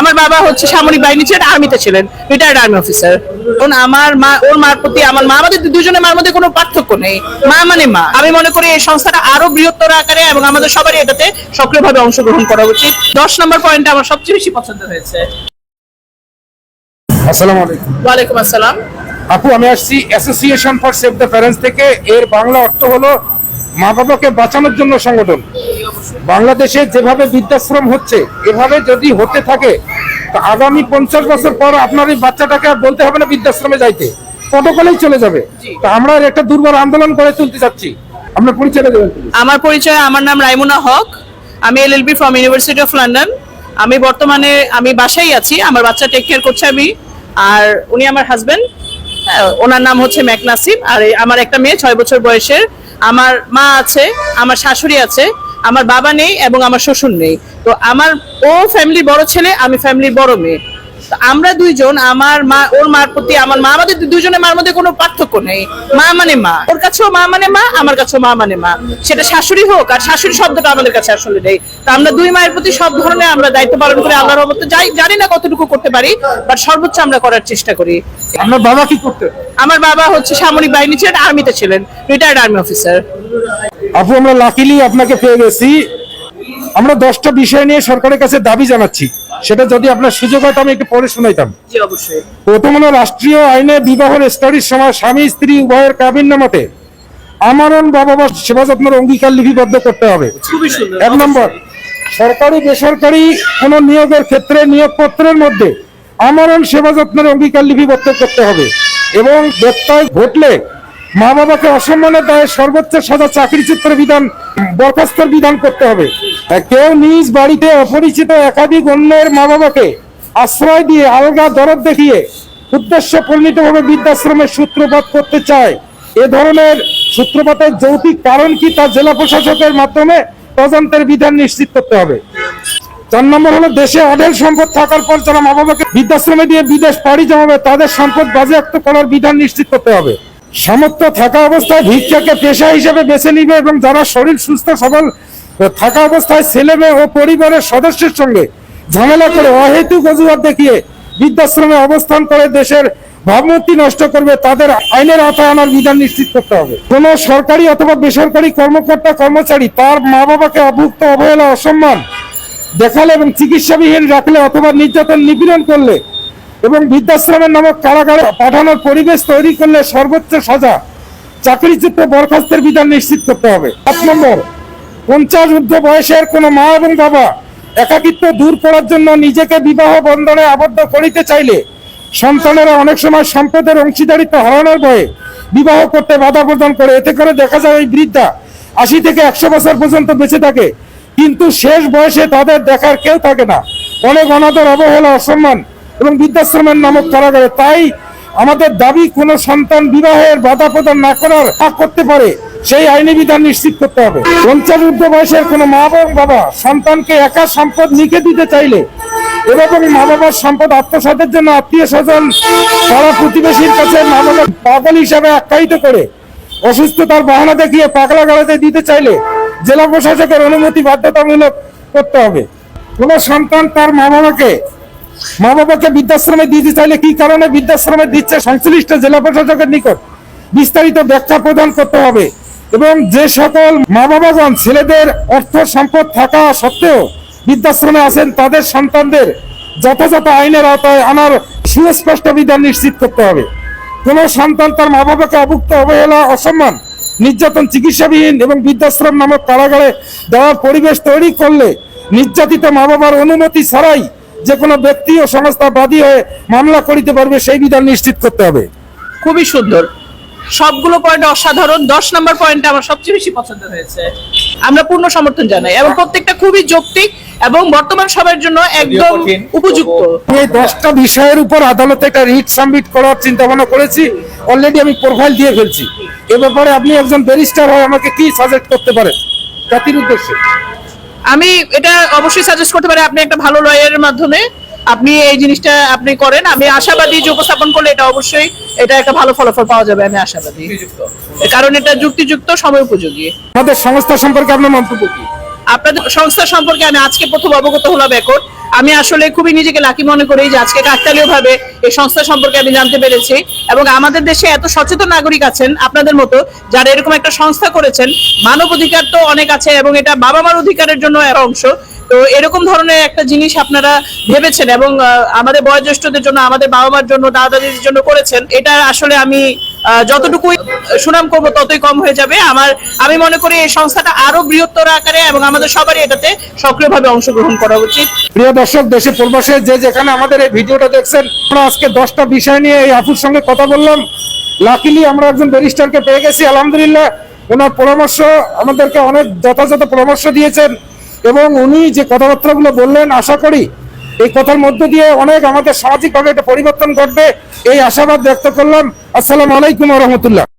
আমার বাবা হচ্ছে সামরিক বাহিনী ছিলেন আর্মিতে ছিলেন রিটায়ার্ড আর্মি অফিসার এখন আমার মা ওর মার প্রতি আমার মা আমাদের দুজনের মার মধ্যে কোনো পার্থক্য নেই। মা মানে মা। আমি মনে করি এই সংস্থাটা আরও বৃহত্তর আকারে এবং আমাদের সবারই এটাতে সক্রিয়ভাবে অংশগ্রহণ করা উচিত। দশ নম্বর পয়েন্ট আমার সবচেয়ে বেশি পছন্দ হয়েছে। আসসালামু আলাইকুম। ওয়ালাইকুম আসসালাম। আপু আমি আসছি association for save the parents থেকে। এর বাংলা অর্থ হলো মা বাবাকে বাঁচানোর জন্য সংগঠন। বাংলাদেশে যেভাবে বৃদ্ধাশ্রম হচ্ছে এভাবে যদি হতে থাকে তো আগামী পঞ্চাশ বছর পর আপনার এই বাচ্চাটাকে আর বলতে হবে না বৃদ্ধাশ্রমে যাইতে। প্রটোকলেই চলে যাবে। তো আমরা একটা দুর্বল আন্দোলন করে তুলতে চাচ্ছি। আপনার পরিচয় দেবেন। আমার পরিচয় আমার নাম রাইমুনা হক। আমি LLB from university of London আমি বর্তমানে আমি বাসায় আছি। আমার বাচ্চা টেক কেয়ার করছে আমি। আর উনি আমার হাজবেন্ড ওনার নাম হচ্ছে ম্যাক নাসিম আর আমার একটা মেয়ে ছয় বছর বয়সের। আমার মা আছে, আমার শাশুড়ি আছে, আমার বাবা নেই এবং আমার শ্বশুর নেই। তো আমার ও ফ্যামিলি বড় ছেলে, আমি ফ্যামিলির বড় মেয়ে। আমরা দুইজন আমার মা ওর মার প্রতি আমার মা আমাদের দুইজনের মার মধ্যে কোনো পার্থক্য নেই। মা মানে মা। ওর কাছেও মা মানে মা আমার কাছেও মা মানে মা। সেটা শাশুড়ি হোক আর শাশুড়ি শব্দটা আমাদের কাছে আসলে নেই। তো আমরা দুই মায়ের প্রতি সব ধরনের আমরা দায়িত্ব পালন করে আল্লাহর রহমতে যাই জানি না কতটুকু করতে পারি বাট সর্বোচ্চ আমরা করার চেষ্টা করি। আপনার বাবা কি করতেন? আমার বাবা হচ্ছে সামরিক বাহিনী ছিলেন আর্মিতে ছিলেন রিটায়ার্ড আর্মি অফিসার আপু আমরা লাকিলি আপনাকে পেয়ে গেছি। আমরা দশটা বিষয় নিয়ে সরকারের কাছে দাবি জানাচ্ছি। সেটা যদি আপনার সুযোগ হয় আমি একটু পরে শোনাইতাম। প্রথম হলো রাষ্ট্রীয় আইনে বিবাহের স্তরের সময় স্বামী স্ত্রী উভয়ের কাবিন নামাতে আমারণ বাবা বা সেবা যত্নের অঙ্গীকার লিপিবদ্ধ করতে হবে। এক নম্বর সরকারি বেসরকারি কোন নিয়োগের ক্ষেত্রে নিয়োগপত্রের মধ্যে আমরণ সেবা যত্নের অঙ্গীকার লিপিবদ্ধ করতে হবে এবং ব্যত্যয় ঘটলে মা বাবাকে অসম্মানের দায়ে সর্বোচ্চ সাজা চাকরিচ্যুতের বিধান, বরখাস্তের বিধান করতে হবে। কেউ নিজ বাড়িতে অপরিচিত একাধিক অন্যের মা বাবাকে আশ্রয় দিয়ে আলগা দরদ দেখিয়ে উদ্দেশ্য পরিণতভাবে বৃদ্ধাশ্রমের সূত্রপাত করতে চায়, এ ধরনের সূত্রপাতের যৌতিক কারণ কি তা জেলা প্রশাসকের মাধ্যমে তদন্তের বিধান নিশ্চিত করতে হবে। চার নম্বর হলো দেশে অঢেল সম্পদ থাকার পর যারা মা বাবাকে বৃদ্ধাশ্রমে দিয়ে বিদেশ পাড়ি জমাবে, তাদের সম্পদ বাজেয়াপ্ত করার বিধান নিশ্চিত করতে হবে। সামর্থ্য থাকা অবস্থায় ভিক্ষাকে পেশা হিসেবে বেছে নিবে এবং যারা শরীর সুস্থ, সবল থাকা অবস্থায় ছেলে মেয়ে ও পরিবারের সদস্যের সঙ্গে ঝামেলা করে অহেতুক অজুহাত দেখিয়ে বৃদ্ধাশ্রমে অবস্থান করে দেশের ভাবমূর্তি নষ্ট করবে, তাদের আইনের আওতায় আনার বিধান নিশ্চিত করতে হবে। কোন সরকারি অথবা বেসরকারি কর্মকর্তা, কর্মচারী তার মা বাবাকে অভুক্ত, অবহেলা, অসম্মান দেখালে এবং চিকিৎসাবিহীন রাখলে অথবা নির্যাতন নিপীড়ন করলে এবং বৃদ্ধাশ্রমের নামক কারাগারে পাঠানোর পরিবেশ তৈরি করলে সর্বোচ্চ সাজা চাকরিচ্যুত বরখাস্তের বিধান নিশ্চিত করতে হবে। সাত নম্বর, পঞ্চাশ ঊর্ধ্ব বয়সের কোন মা এবং বাবা একাকিত্ব দূর করার জন্য নিজেকে বিবাহ বন্ধনে আবদ্ধ করিতে চাইলে সন্তানেরা অনেক সময় সম্পদের অংশীদারিত্ব হারানোর ভয়ে বিবাহ করতে বাধা প্রদান করে। এতে করে দেখা যায় এই বৃদ্ধা আশি থেকে একশো বছর পর্যন্ত বেঁচে থাকে, কিন্তু শেষ বয়সে তাদের দেখার কেউ থাকে না। অনেক অনাদর, অবহেলা, অসম্মান এবং বৃদ্ধাশ্রমের নামক কারাগারে তাই আমাদের দাবি, কোনো সন্তান বিবাহের বাধা প্রদান না করার করতে পারে, সেই আইনি বিধান নিশ্চিত করতে হবে। পঞ্চাশ ঊর্ধ্ব বয়সের কোনো মা এবং বাবা সন্তানকে একা সম্পদ লিখে দিতে চাইলে এরকম মা বাবার সম্পদ আত্মসাতের জন্য আত্মীয় স্বজন পাড়া প্রতিবেশীর কাছে মা বাবা পাগল হিসাবে আখ্যায়িত করে, অসুস্থতার বাহানা দেখিয়ে পাগলা গাড়াতে দিতে চাইলে জেলা প্রশাসকের অনুমতি বাধ্যতামূলক করতে হবে। কোন সন্তান তার মা বাবাকে মা বাবাকে বৃদ্ধাশ্রমে দিতে চাইলে কি কারণে বৃদ্ধাশ্রমে দিচ্ছে? সংশ্লিষ্ট জেলা প্রশাসকের নিকট বিস্তারিত ব্যাখ্যা প্রদান করতে হবে। এবং যে সকল মা বাবাগণ ছেলেদের অর্থ সম্পদ থাকা সত্ত্বেও বৃদ্ধাশ্রমে আছেন, তাদের সন্তানদের যথাযথ আইনের আওতায় আনার সুস্পষ্ট বিধান নিশ্চিত করতে হবে। কোন সন্তান তার মা বাবাকে অভুক্ত, অবহেলা, অসম্মান, নির্যাতন, চিকিৎসাবিহীন এবং বৃদ্ধাশ্রম নামক কারাগারে দেওয়ার পরিবেশ তৈরি করলে নির্যাতিত মা বাবার অনুমতি ছাড়াই যে কোনো ব্যক্তি ও সংস্থা বাদী হয়ে মামলা করিতে পারবে সেই বিধান নিশ্চিত করতে হবে। খুবই সুন্দর। সবগুলো পয়েন্ট অসাধারণ। দশ নম্বর পয়েন্ট আমার সবচেয়ে বেশি পছন্দ হয়েছে। আমরা পূর্ণ সমর্থন জানাই এবং প্রত্যেকটা খুবই যৌক্তিক এবং বর্তমান সময়ের জন্য একদম উপযুক্ত। এই দশটা বিষয়ের উপর আদালতে একটা রিট সাবমিট করার চিন্তা ভাবনা করেছি। অলরেডি আমি প্রোফাইল দিয়ে ফেলছি। এ ব্যাপারে আপনি একজন ব্যারিস্টার হয়ে আমাকে কি সাজেস্ট করতে পারেন? জাতির উদ্দেশ্যে। আমি এটা অবশ্যই সাজেস্ট করতে পারি আপনি একটা ভালো লয়ারের মাধ্যমে আপনি এই জিনিসটা আপনি করেন। আমি আশাবাদী যে উপস্থাপন করলে এটা অবশ্যই এটা একটা ভালো ফলাফল পাওয়া যাবে আমি আশাবাদী। কারণ এটা যুক্তিযুক্ত সময় উপযোগী। আমাদের সংস্থা সম্পর্কে আপনার মন্তব্য কি? আপনাদের সংস্থা সম্পর্কে আমি আজকে প্রথম অবগত হলাম এখন। আমি আসলে খুবই নিজেকে লাকি মনে করি যে আজকে কাকতালীয় ভাবে এই সংস্থা সম্পর্কে আমি জানতে পেরেছি এবং আমাদের দেশে এত সচেতন নাগরিক আছেন আপনাদের মতো যারা এরকম একটা সংস্থা করেছেন, মানব অধিকার তো অনেক আছে এবং এটা বাবা মার অধিকারের জন্য অংশ। তো এরকম ধরনের একটা জিনিস আপনারা ভেবেছেন এবং আমাদের বয়োজ্যেষ্ঠদের জন্য, আমাদের বাবা মার জন্য দাদা দাদির জন্য করেছেন, এটা আসলে আমি যতটুকুই সুনাম করব ততই কম হয়ে যাবে। আমার, আমি মনে করি এই সংস্থাটা আরও বৃহত্তর আকারে এবং আমাদের সবারই এটাতে সক্রিয়ভাবে অংশগ্রহণ করা উচিত। প্রিয় দর্শক, দেশে প্রবাসে যে যেখানে আমাদের এই ভিডিওটা দেখছেন, আমরা আজকে দশটা বিষয় নিয়ে এই আপুর সঙ্গে কথা বললাম। লাকিলি, আমরা একজন ব্যারিস্টারকে পেয়ে গেছি, আলহামদুলিল্লাহ। ওনার পরামর্শ, আমাদেরকে অনেক যথাযথ পরামর্শ দিয়েছেন এবং উনি যে কথাবার্তাগুলো বললেন, আশা করি এই কথার মধ্য দিয়ে অনেক আমাদের সামাজিকভাবে একটা পরিবর্তন ঘটবে, এই আশাবাদ ব্যক্ত করলাম। আসসালামু আলাইকুম রহমতুল্লাহ।